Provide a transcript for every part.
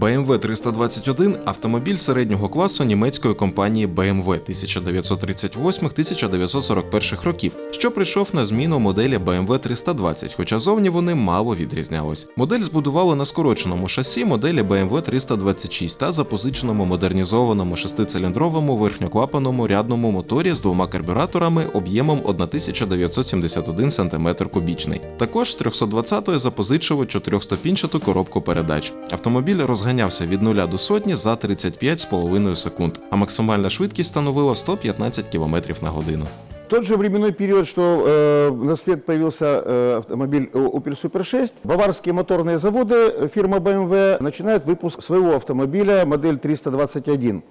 BMW 321 – автомобіль середнього класу німецької компанії BMW 1938-1941 років, що прийшов на зміну моделі BMW 320, хоча зовні вони мало відрізнялись. Модель збудували на скороченому шасі моделі BMW 326 та запозиченому модернізованому шестициліндровому верхньоклапаному рядному моторі з двома карбюраторами об'ємом 1971 см кубічний. Також з 320-ї запозичили чотирьохступінчату коробку передач. Автомобіль розганявся від 0 до сотні за 35,5 секунд, а максимальна швидкість становила 115 км на годину. Тот же временной период, что э, на свет появился э, автомобиль Opel Super 6, баварские моторные заводы э, фирма BMW начинают выпуск своего автомобиля модель 321.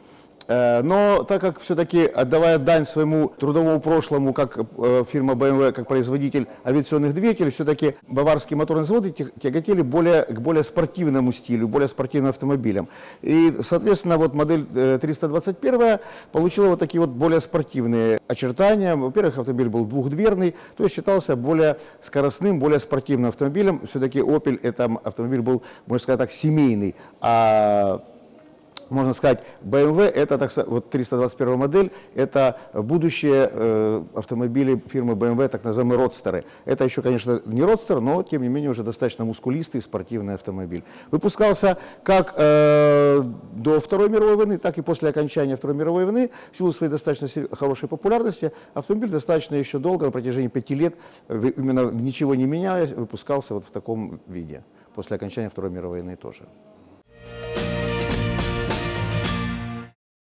Э, Но так как все-таки отдавая дань своему трудовому прошлому, как э, фирма BMW, как производитель авиационных двигателей, все-таки баварские моторные заводы тя- тяготели более, к более спортивному стилю, более спортивным автомобилям. И, соответственно, вот модель э, 321 получила вот такие вот более спортивные очертания. Во-первых, автомобиль был двухдверный, то есть считался более скоростным, более спортивным автомобилем. Все-таки Opel это автомобиль был, можно сказать так, семейный. А можно сказать, BMW это так, вот 321 модель, это будущее э, автомобили фирмы BMW, так называемые родстеры. Это еще, конечно, не родстер, но тем не менее уже достаточно мускулистый спортивный автомобиль. Выпускался как э, до Второй мировой войны, так и после окончания Второй мировой войны. В силу своей достаточно хорошей популярности автомобиль достаточно еще долго, на протяжении пяти лет, именно ничего не меняя, выпускался вот в таком виде. После окончания Второй мировой войны тоже.